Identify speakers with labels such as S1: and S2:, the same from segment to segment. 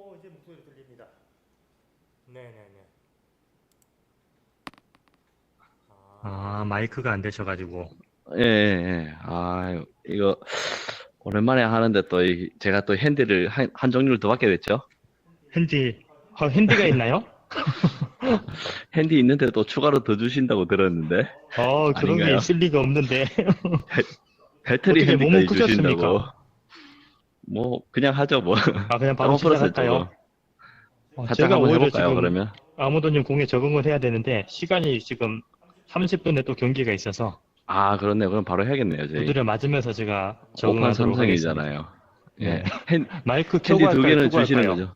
S1: 오 이제 목소리 들립니다. 네네네. 아 마이크가 안 되셔가지고
S2: 예, 예, 예. 아, 이거, 오랜만에 하는데 또, 이- 제가 또 핸디를 한, 한 종류를 더 받게 됐죠?
S1: 핸디 어, 핸디가 있나요?
S2: 핸디 있는데 또 추가로 더 주신다고 들었는데,
S1: 어 그런 게
S2: 아닌가요?
S1: 있을 리가 없는데
S2: 배터리
S1: 어떻게 몸은
S2: 핸디까지 주신다고. 뭐, 그냥 하죠, 뭐.
S1: 아 그냥 바로 시작할까요? 어,
S2: 살짝
S1: 제가 오히려 지금
S2: 그러면?
S1: 아무도님 공에 적응을 해야 되는데 시간이 지금 30분에 또 경기가 있어서
S2: 아, 그렇네. 그럼 바로 해야겠네요, 저희.
S1: 두드려 맞으면서 제가
S2: 5판
S1: 적응하도록 하겠습니다.
S2: 삼성이잖아요.
S1: 네.
S2: 예. 핸,
S1: 마이크 켜고
S2: 두? 개는 주시는
S1: 할까요?
S2: 거죠?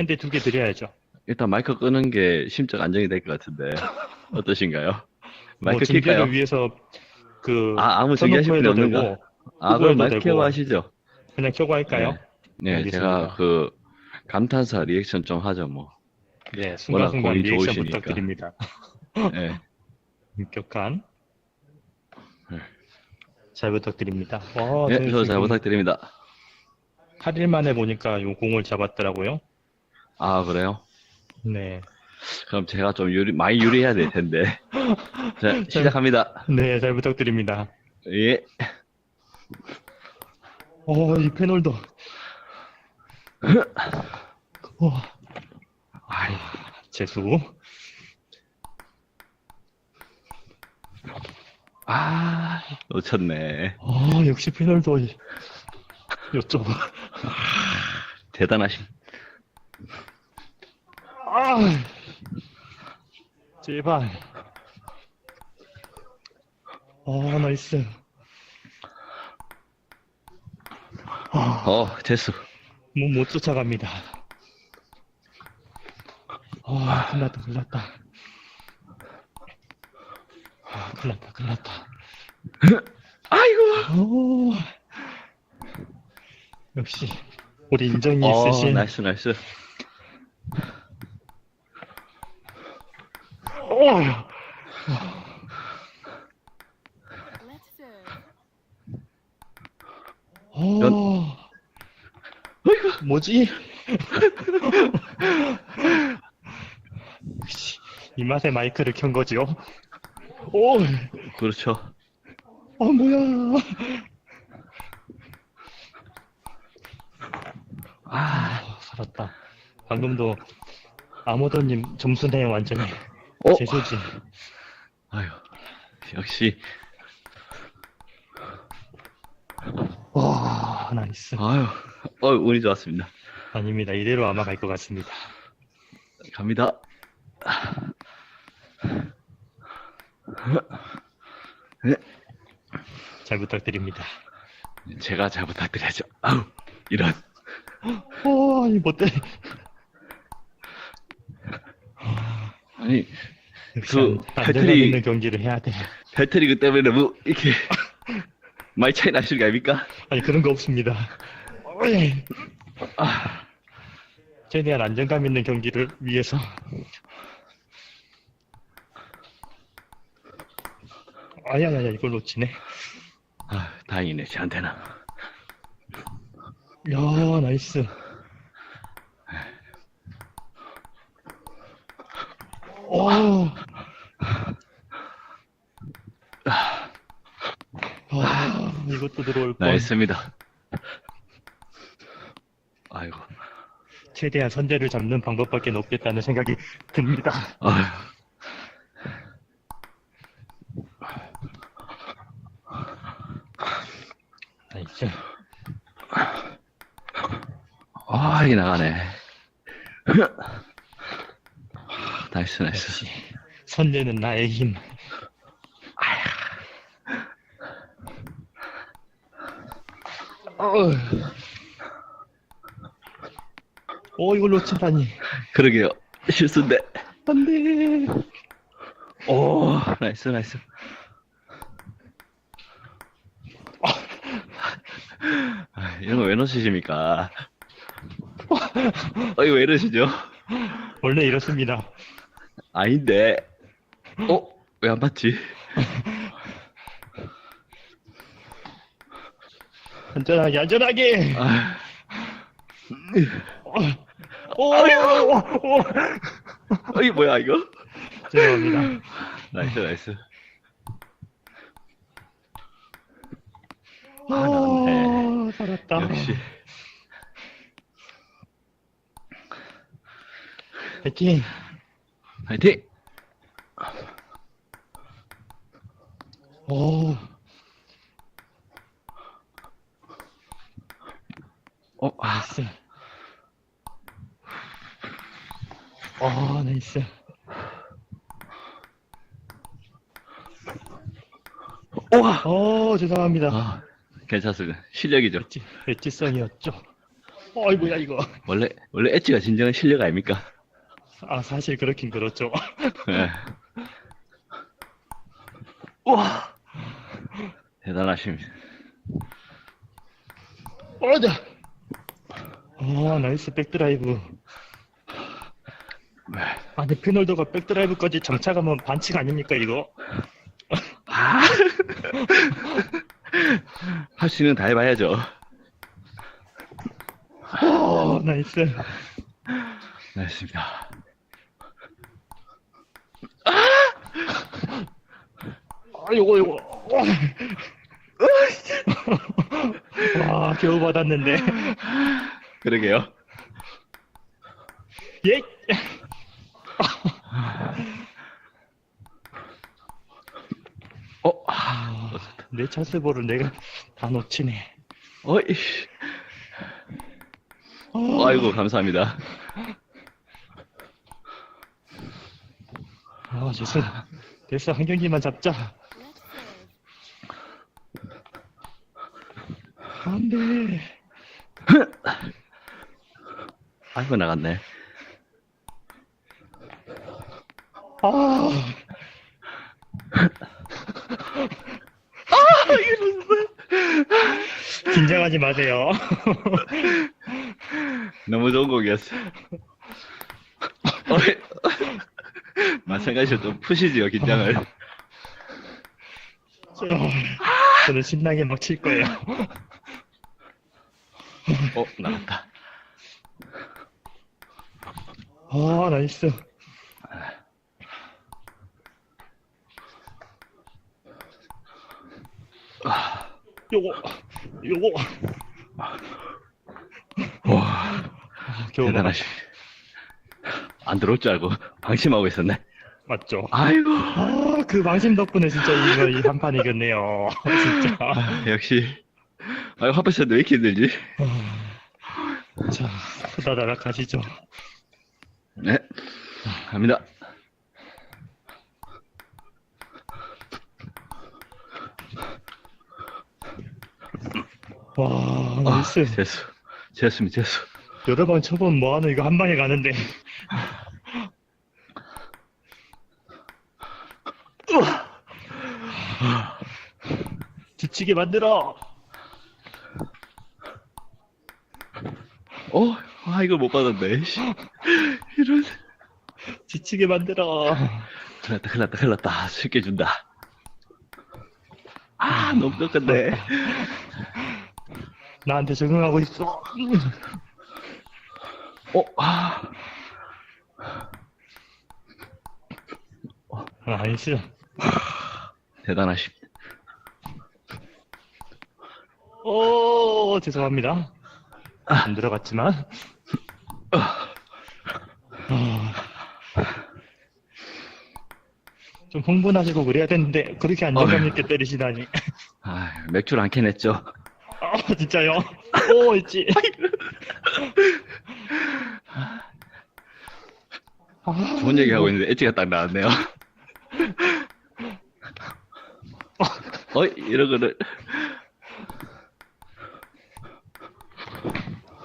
S1: 핸디 두 개 드려야죠.
S2: 일단 마이크 끄는 게 심적 안정이 될 것 같은데, 어떠신가요?
S1: 뭐
S2: 마이크
S1: 징계를
S2: 킬까요?
S1: 위해서 그
S2: 아, 아무 증기하실 필요 없는가?
S1: 되고
S2: 아, 그럼 마이크. 켜고 하시죠.
S1: 그냥 켜고 할까요?
S2: 네,
S1: 알겠습니다.
S2: 제가 그 감탄사 리액션 좀 하죠, 뭐.
S1: 네,
S2: 워낙
S1: 순간순간
S2: 공이
S1: 리액션
S2: 좋으시니까.
S1: 부탁드립니다.
S2: 네.
S1: 엄격한
S2: 네.
S1: 잘 부탁드립니다. 와,
S2: 네, 저도 잘 부탁드립니다.
S1: 8일 만에 보니까 요 공을 잡았더라고요.
S2: 아, 그래요?
S1: 네,
S2: 그럼 제가 좀 유리, 많이 유리해야 될 텐데. 자, 시작합니다.
S1: 네, 잘 부탁드립니다.
S2: 예.
S1: 어, 이 패널도. 와,
S2: 아이,
S1: 재수.
S2: 아, 놓쳤네.
S1: 아, 역시 패널도 요쪽.
S2: 대단하신.
S1: 아, 제발. 아, 나이스. 아,
S2: 어, 재수.
S1: 뭐못 쫓아갑니다. 아, 큰일 났다, 큰일 났다. 아, 큰일 났다, 큰일 났다.
S2: 아이고.
S1: 오, 역시, 우리 인정이
S2: 어,
S1: 있으신.
S2: 나이스, 나이스.
S1: 오!
S3: Let's serve.
S1: 오. 뭐지? 이 맛에 마이크를 켠 거죠? 오!
S2: 그렇죠.
S1: 아, 뭐야.
S2: 아,
S1: 아, 살았다. 방금도 아모더님 점수네 완전히.
S2: 어?
S1: 재수지.
S2: 아유. 역시.
S1: 와, 나이스.
S2: 아유. 어, 운이 좋았습니다.
S1: 아닙니다. 이대로 아마 갈 것 같습니다.
S2: 갑니다.
S1: 잘 부탁드립니다.
S2: 제가 잘 부탁드려야죠. 아우, 이런.
S1: 와, 이 못돼.
S2: 아니,
S1: 역시
S2: 그
S1: 안- 안정감
S2: 배터리-
S1: 있는 경기를 해야 돼.
S2: 배터리 그 때문에 뭐, 이렇게, 많이 차이 나시는 거 아닙니까?
S1: 아니, 그런 거 없습니다. 어이.
S2: 아,
S1: 최대한 안정감 있는 경기를 위해서. 아야야야, 이걸 놓치네.
S2: 아, 다행이네, 저한테는.
S1: 야, 나이스. 오. 아, 이것도 들어올 뻔.
S2: 나이스입니다. 아이고,
S1: 최대한 선제를 잡는 방법밖에 없겠다는 생각이 듭니다.
S2: 아휴.
S1: 나이스.
S2: 아, 이게 나가네. 나이스, 나이스.
S1: 역시 선제는 나의 힘. 오, 이걸 놓친다니.
S2: 그러게요. 실수인데.
S1: 안 돼.
S2: 오, 나이스, 나이스. 아, 이런 거 왜 넣으십니까? 어, 이거 왜 이러시죠?
S1: 원래 이렇습니다.
S2: 아닌데. 어? 왜안 받지?
S1: 안전하게, 안전하게.
S2: 아,
S1: 어, 오, 오, 오.
S2: 어, 이게 뭐야, 이거?
S1: 죄송합니다.
S2: 나이스, 나이스.
S1: 오,
S2: 나왔네.
S1: 살았다.
S2: 역시.
S1: 화이팅.
S2: 화이팅!
S1: 오,
S2: 어, 아,
S1: 나이스. 어, 나이스.
S2: 우와!
S1: 어, 죄송합니다.
S2: 아, 괜찮습니다. 실력이죠.
S1: 엣지, 엣지성이었죠. 어이구야, 이거.
S2: 원래, 원래 엣지가 진정한 실력 아닙니까?
S1: 아, 사실 그렇긴 그렇죠.
S2: 예. 우와! 대단하십니다.
S1: 어자. 아, 나이스 백드라이브.
S2: 네.
S1: 아니, 피놀더가 백드라이브까지 정착하면 반칙 아닙니까, 이거?
S2: 아! 할 수 있는 다 해봐야죠.
S1: 어, 나이스.
S2: 나이스입니다.
S1: 아, 요거, 요거. 와, 겨우 받았는데.
S2: 그러게요.
S1: 예!
S2: 어, 아,
S1: 내 찬스볼을 내가 다 놓치네.
S2: 어이.
S1: 어,
S2: 아이고, 감사합니다.
S1: 아, 죄송. 됐어, 한 경기만 잡자. 안 돼.
S2: 아이고, 나갔네.
S1: 아. 긴장하지 마세요.
S2: 너무 좋은 곡이었어. 마찬가지로 좀 푸시지요, 긴장을.
S1: 저- 저는 신나게 막 칠 거예요.
S2: 어, 나갔다.
S1: 아, 나이스. 요거, 요거.
S2: 와,
S1: 아, 겨우
S2: 대단하시. 안 들어올 줄 알고 방심하고 있었네.
S1: 맞죠?
S2: 아이고.
S1: 아, 그 망심 덕분에 진짜 이거 이 한판 이겼네요. 진짜.
S2: 아, 역시. 아유, 화폐세도 왜 이렇게 힘들지?
S1: 아, 자, 후다다락 가시죠.
S2: 네. 갑니다.
S1: 와,
S2: 아,
S1: 나이스.
S2: 재수. 재수입니다, 재수.
S1: 여러 번 쳐본 뭐하노 이거 한 방에 가는데. 지치게 만들어.
S2: 어, 아, 이걸 못 받았네. 씨.
S1: 지치게 만들어.
S2: 났다, 큰일 났다. 쉽게 준다. 아, 너무 똑같네.
S1: 나한테 적응하고 있어.
S2: 어, 아.
S1: 나이스.
S2: 대단하십니다.
S1: 오, 죄송합니다. 안 들어갔지만. 좀 흥분하시고 그래야 되는데 그렇게 안정감 있게 때리시다니.
S2: 아, 맥주를 안 캐냈죠.
S1: 아 진짜요? 오 있지. 아,
S2: 좋은 얘기 하고 있는데 엣지가 딱 나왔네요. 어이, 이런 거를.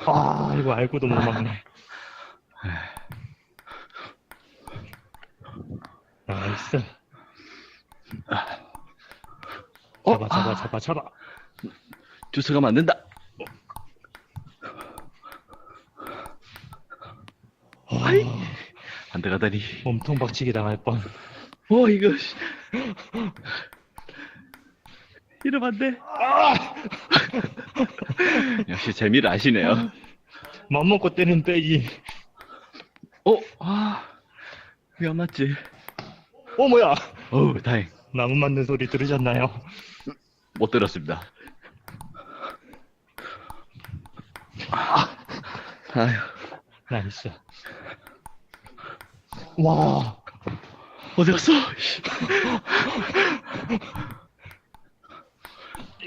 S1: 아 이거 알고도 못 막네. 나이스.
S2: 어,
S1: 잡아 잡아
S2: 아,
S1: 잡아 잡아.
S2: 주스가 만든다. 아이. 안 들어가다니.
S1: 몸통 박치기 당할 뻔.
S2: 어, 이거. 씨. 이러면 안 돼. 역시 재미를 아시네요.
S1: 맘 먹고 때리는 빼기.
S2: 어, 아, 왜 안 맞지?
S1: 어, 뭐야?
S2: 어우, 다행.
S1: 나무 맞는 소리 들으셨나요?
S2: 못 들었습니다. 아휴,
S1: 나이스. 와,
S2: 어디 갔어?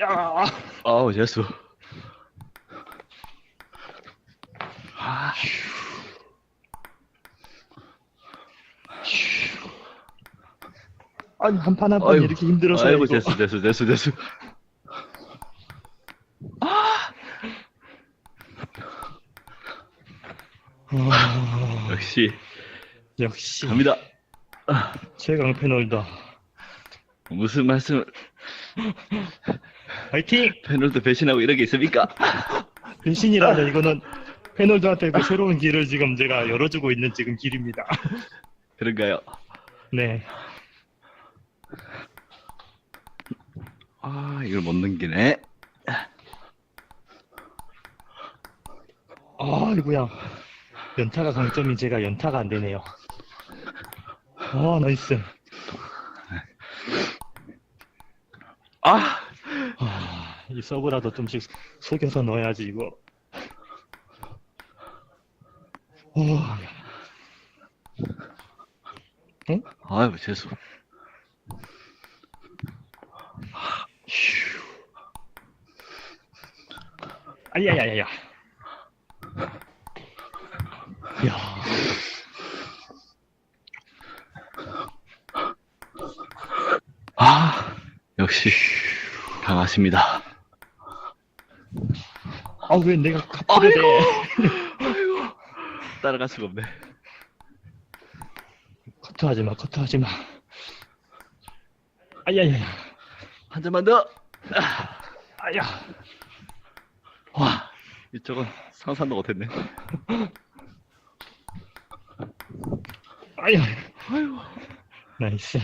S1: 야,
S2: 아우, 재수. 아,
S1: 아니 한 판 한 판
S2: 아이고,
S1: 이렇게 힘들어서
S2: 아이고,
S1: 이거.
S2: 재수, 재수, 재수, 재수.
S1: 아,
S2: 역시,
S1: 역시
S2: 갑니다.
S1: 최강 패널다.
S2: 무슨 말씀을,
S1: 화이팅!
S2: 패널도 배신하고 이런 게 있습니까?
S1: 배신이라뇨 이거는 패널들한테 그 새로운 길을 지금 제가 열어주고 있는 지금 길입니다.
S2: 그런가요?
S1: 네.
S2: 아, 이걸 못 넘기네.
S1: 아이고야. 연타가 강점이 제가 연타가 안 되네요. 아, 나이스.
S2: 아,
S1: 아, 이 서브라도 좀씩 속여서 넣어야지, 이거. 오,
S2: 아유, 재수.
S1: 아야야야야. 야,
S2: 아, 역시, 강하십니다.
S1: 아, 왜 내가 카프를 돼?
S2: 아이고, 따라갈 수가 없네.
S1: 커트하지 마, 커트하지 마. 아야야야.
S2: 한 잔만 더.
S1: 아야.
S2: 와, 이쪽은 상상도 못했네.
S1: 아야.
S2: 아이고.
S1: 나이스.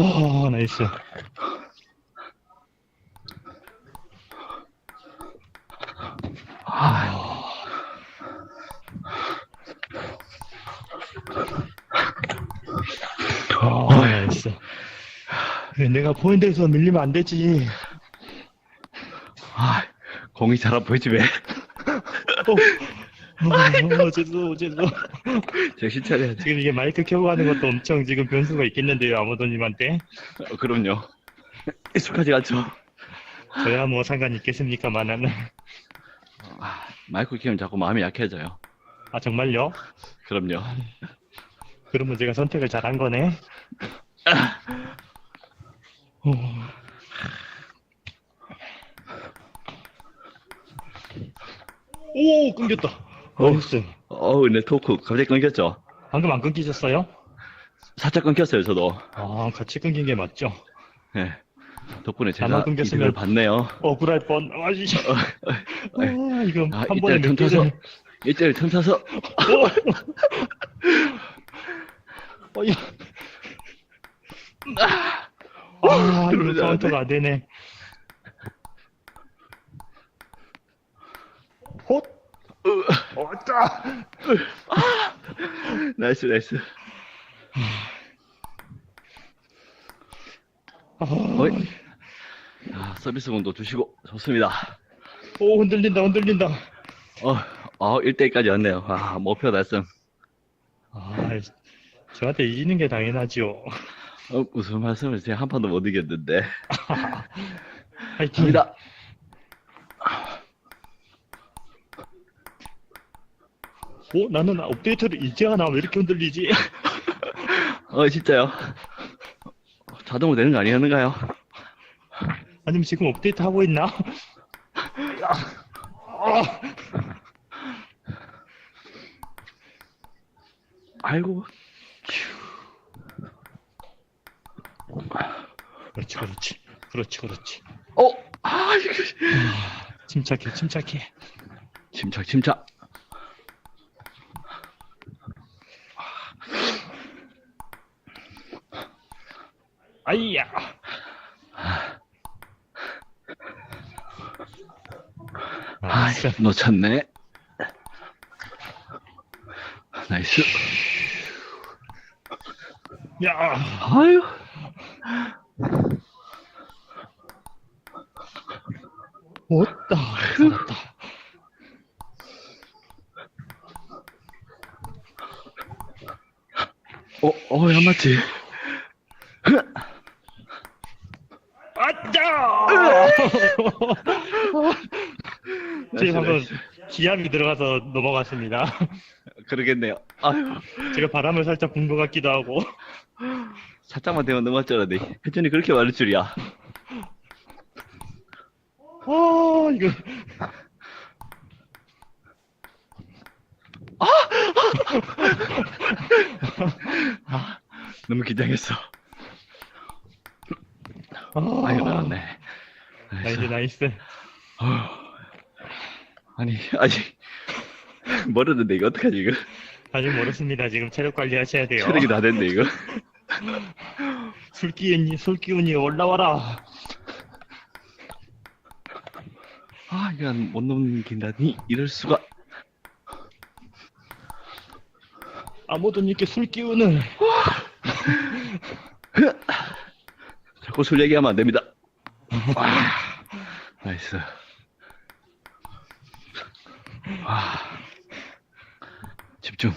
S1: 와, 나이스. 아. 아, 나이스. 내가 포인트에서 밀리면 안 되지.
S2: 아, 공이 잘 안 보이지 왜?
S1: 어, 어, 어, 죄송, 죄송.
S2: 정신 차려야지.
S1: 지금 이게 마이크 켜고 하는 것도 엄청 지금 변수가 있겠는데요, 아무도님한테.
S2: 어, 그럼요. 익숙하지 않죠?
S1: 저야 뭐 상관 있겠습니까만은.
S2: 아, 마이크 키면 자꾸 마음이 약해져요.
S1: 아, 정말요?
S2: 그럼요.
S1: 그러면 제가 선택을 잘한 거네. 어. 오, 끊겼다.
S2: 어.
S1: 나이스.
S2: 어우, 내 토크 갑자기 끊겼죠?
S1: 방금 안 끊기셨어요?
S2: 살짝 끊겼어요, 저도.
S1: 아, 같이 끊긴 게 맞죠?
S2: 예. 덕분에
S1: 나만
S2: 제가
S1: 끊겼으면-
S2: 이득을 봤네요.
S1: 억울할 뻔. 아, 씨.
S2: 어,
S1: 아, 이거
S2: 아,
S1: 한 번에
S2: 이때를
S1: 몇
S2: 틈타서,
S1: 개를.
S2: 이때를 틈타서,
S1: 어, 야. 아, 이거
S2: 그러지
S1: 카운터가 안 되네. 헛! 어짜!
S2: 나이스, 나이스.
S1: 아,
S2: 어이. 아, 서비스 공도 주시고, 좋습니다.
S1: 오, 흔들린다, 흔들린다.
S2: 어, 어, 1대1까지 왔네요. 아, 목표 달성.
S1: 아, 저한테 이기는 게 당연하죠.
S2: 어, 무슨 말씀을 제가 한 판도 못 이겼는데.
S1: 화이팅!
S2: 갑니다.
S1: 오, 나는 업데이트를 이제 하나 왜 이렇게 흔들리지?
S2: 어, 진짜요? 자동으로 되는 거 아니었는가요?
S1: 아니면 지금 업데이트 하고 있나? 아,
S2: 아이고.
S1: 그렇지, 그렇지. 그렇지, 그렇지.
S2: 어, 아, 이거.
S1: 침착해, 침착해.
S2: 침착, 침착.
S1: あいや。はい、の
S2: ちゃんね。ナイ
S1: ス。
S2: いや
S1: はい。おった、
S2: おった。お、お、
S1: 山地。지금 방금
S2: 나이스,
S1: 기압이 들어가서 넘어갔습니다.
S2: 그러겠네요. 아유.
S1: 제가 바람을 살짝 분것 같기도 하고.
S2: 살짝만 되면 넘어갈 줄 알았는데, 회전이 그렇게 많을 줄이야.
S1: 아, 이거.
S2: 너무 긴장했어.
S1: 아,
S2: 아유, 나왔네.
S1: 나이스, 나이스.
S2: 아니, 아직, 멀었는데, 이거 어떡하지, 이거?
S1: 아직 멀었습니다. 지금 체력 관리 하셔야 돼요.
S2: 체력이 다 됐네, 이거.
S1: 술 기운이, 술 기운이 올라와라.
S2: 아, 이거 못 넘긴다니, 이럴 수가.
S1: 아무도 님께 술 기운을.
S2: 자꾸 술 얘기하면 안 됩니다. 아, 나이스. 아, 집중.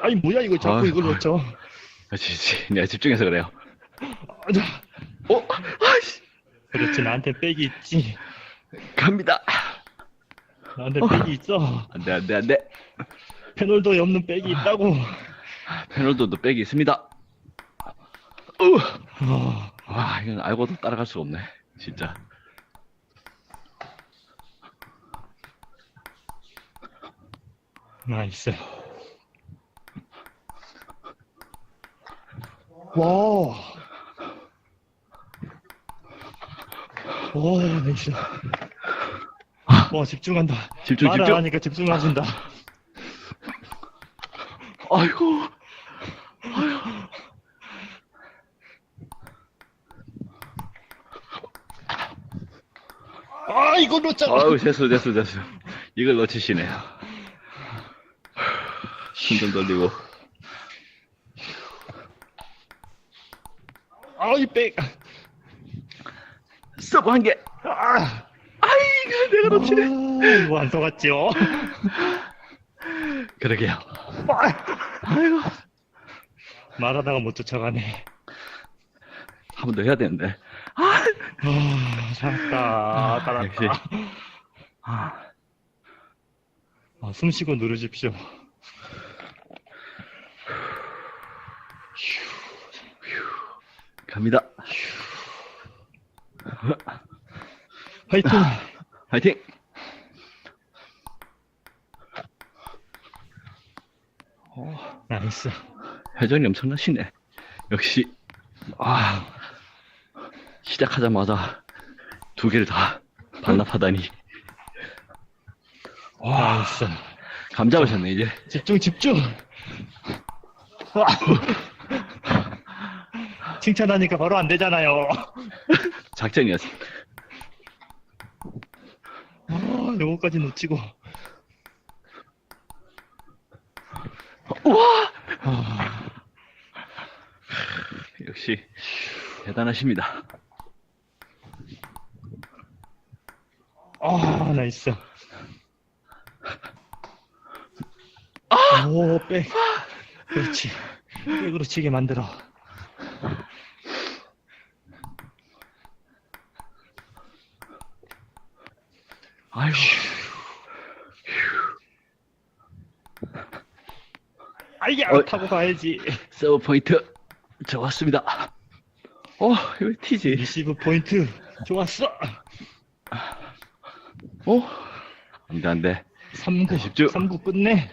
S1: 아니, 뭐야, 이거 자꾸
S2: 아유,
S1: 이걸
S2: 아유.
S1: 놓쳐.
S2: 그렇지, 그렇지. 내가 집중해서 그래요.
S1: 아, 자,
S2: 어? 아이씨.
S1: 그렇지, 나한테 백이 있지.
S2: 갑니다.
S1: 나한테
S2: 어.
S1: 백이 있어.
S2: 안 돼, 안 돼, 안 돼.
S1: 페놀도에 없는 백이 있다고.
S2: 페널도도 백이 있습니다. 어.
S1: 아,
S2: 와, 이건 알고도 따라갈 수가 없네. 진짜.
S1: 나이스. 와. 와, 나이스. 와, 집중한다.
S2: 집중,
S1: 말을
S2: 집중.
S1: 하니까 집중하신다.
S2: 아이고.
S1: 아, 이거 놓쳤다.
S2: 아유, 됐어, 됐어, 됐어. 이걸 놓치시네요. 숨좀 돌리고.
S1: 아, 이 백.
S2: 서브 한 개.
S1: 아,
S2: 아이고, 내가 놓치네.
S1: 아, 이거 안 속았죠?
S2: 그러게요.
S1: 아,
S2: 아이고.
S1: 말하다가 못 쫓아가네.
S2: 한 번 더 해야 되는데.
S1: 아, 살았다. 살았다.
S2: 역시. 아,
S1: 아, 숨 쉬고 누르십시오.
S2: 갑니다.
S1: 화이팅!
S2: 화이팅!
S1: 나이스.
S2: 회전이 엄청나시네. 역시, 아, 시작하자마자 두 개를 다 반납하다니. 와,
S1: 나이스.
S2: 감 잡으셨네, 이제.
S1: 집중, 집중! 와. 칭찬하니까 바로 안 되잖아요.
S2: 작전이었어.
S1: 아, 요거까지 놓치고.
S2: 우와!
S1: 아,
S2: 역시, 대단하십니다.
S1: 아, 나이스. 오, 백. 그렇지. 백으로 치게 만들어.
S2: 아이고.
S1: 아이야,
S2: 어.
S1: 타고 가야지.
S2: 서브 포인트, 좋았습니다. 어, 이거 티지.
S1: 리시브 포인트. 좋았어.
S2: 어? 안 돼, 안 돼.
S1: 3구.
S2: 집중.
S1: 3구 끝내.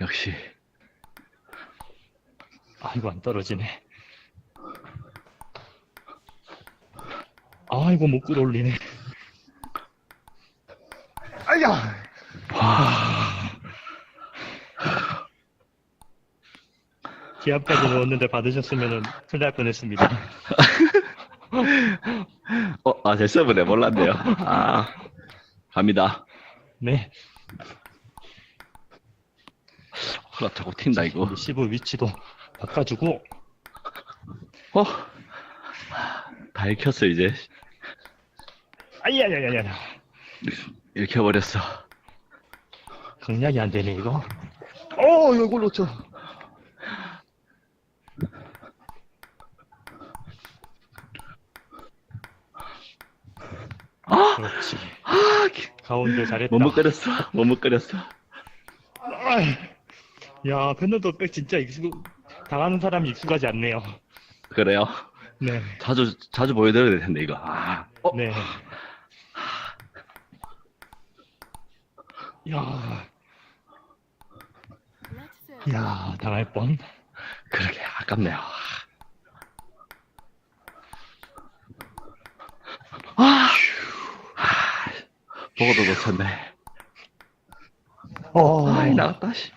S2: 역시.
S1: 아, 이거 안 떨어지네. 아, 이거 못 끌어올리네. 아야! 기합까지 넣었는데 받으셨으면 큰일 날 뻔했습니다.
S2: 어, 아, 제 서브네. 몰랐네요. 아, 갑니다.
S1: 네.
S2: 허라 자꾸 튄다, 이거.
S1: 리시브 위치도 바꿔주고.
S2: 어? 다 읽혔어, 이제.
S1: 아야야야야.
S2: 읽혀버렸어.
S1: 강약이 안 되네, 이거. 어, 이걸 놓쳐. 그렇지.
S2: 아, 기-
S1: 가운데 잘했다.
S2: 머뭇거렸어. 머뭇거렸어.
S1: 아이, 야, 펜더도 백 진짜 익숙, 당하는 사람이 익숙하지 않네요.
S2: 그래요.
S1: 네,
S2: 자주, 자주 보여드려야 될 텐데, 이거. 아, 어?
S1: 네. 야. 야, 당할 뻔.
S2: 그러게, 아깝네요. 보고도 놓쳤네.
S1: 어,
S2: 아이, 나갔다, 씨.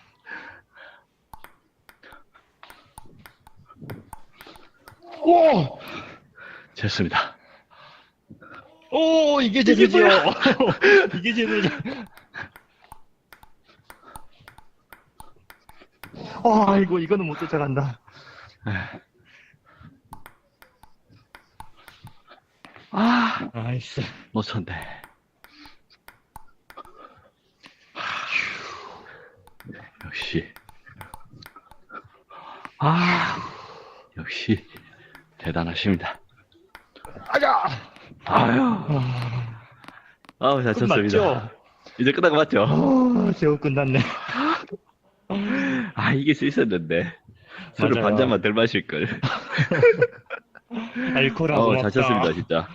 S1: 오,
S2: 됐습니다.
S1: 오, 이게 제대죠. 이게 제대죠. 아, 이거, 이거는 못 쫓아간다.
S2: 아,
S1: 아이씨.
S2: 놓쳤네. 역시. 아, 역시, 대단하십니다.
S1: 아자!
S2: 아유,
S1: 아,
S2: 잘 쳤습니다. 이제 끝난 거 맞죠?
S1: 아, 겨우 끝났네.
S2: 아, 이길 수 있었는데. 술을
S1: 맞아요.
S2: 반 잔만 덜 마실걸.
S1: 알코라
S2: 어. 잘 쳤습니다, 진짜.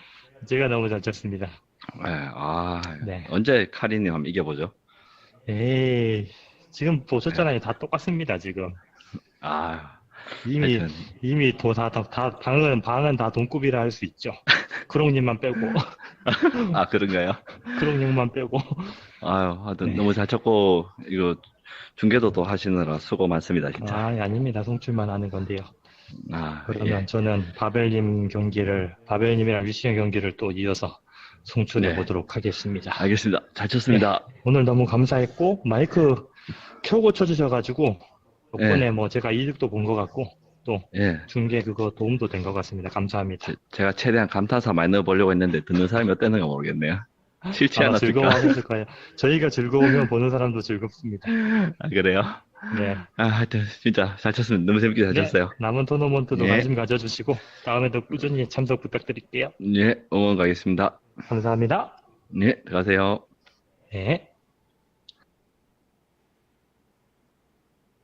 S1: 제가 너무 잘 쳤습니다.
S2: 네, 아,
S1: 네.
S2: 언제 카리님 한번 이겨보죠?
S1: 에이, 지금 보셨잖아요. 다 똑같습니다, 지금.
S2: 아,
S1: 이미,
S2: 하여튼,
S1: 이미 도, 다, 다, 다, 방은, 방은 다 동급이라 할 수 있죠. 크롱님만 빼고,
S2: 아, 그런가요?
S1: 크롱님만 빼고.
S2: 아유, 하여튼
S1: 네.
S2: 너무 잘 쳤고, 이거 중계도 또 하시느라 수고 많습니다, 진짜.
S1: 아, 아닙니다. 송출만 하는 건데요.
S2: 아,
S1: 그러면
S2: 예.
S1: 저는 바벨님 경기를, 바벨님이랑 위시형 경기를 또 이어서 송출해
S2: 네.
S1: 보도록 하겠습니다.
S2: 알겠습니다. 잘 쳤습니다.
S1: 오늘 너무 감사했고, 마이크 켜고 쳐주셔가지고, 덕분에
S2: 네.
S1: 뭐 제가 이득도 본 것 같고, 또
S2: 예.
S1: 중계 그거 도움도 된 것 같습니다. 감사합니다.
S2: 제, 제가 최대한 감탄사 많이 넣어보려고 했는데, 듣는 사람이 어땠는가 모르겠네요. 싫지 않았을까?
S1: 즐거워하셨을 거예요. 저희가 즐거우면 보는 사람도 즐겁습니다.
S2: 아, 그래요?
S1: 네.
S2: 아, 하여튼, 진짜 잘 쳤습니다. 너무 재밌게 잘
S1: 네,
S2: 쳤어요.
S1: 남은 토너먼트도
S2: 예.
S1: 관심 가져주시고, 다음에도 꾸준히 참석 부탁드릴게요.
S2: 예, 응원 가겠습니다.
S1: 감사합니다.
S2: 예, 들어가세요.
S1: 네.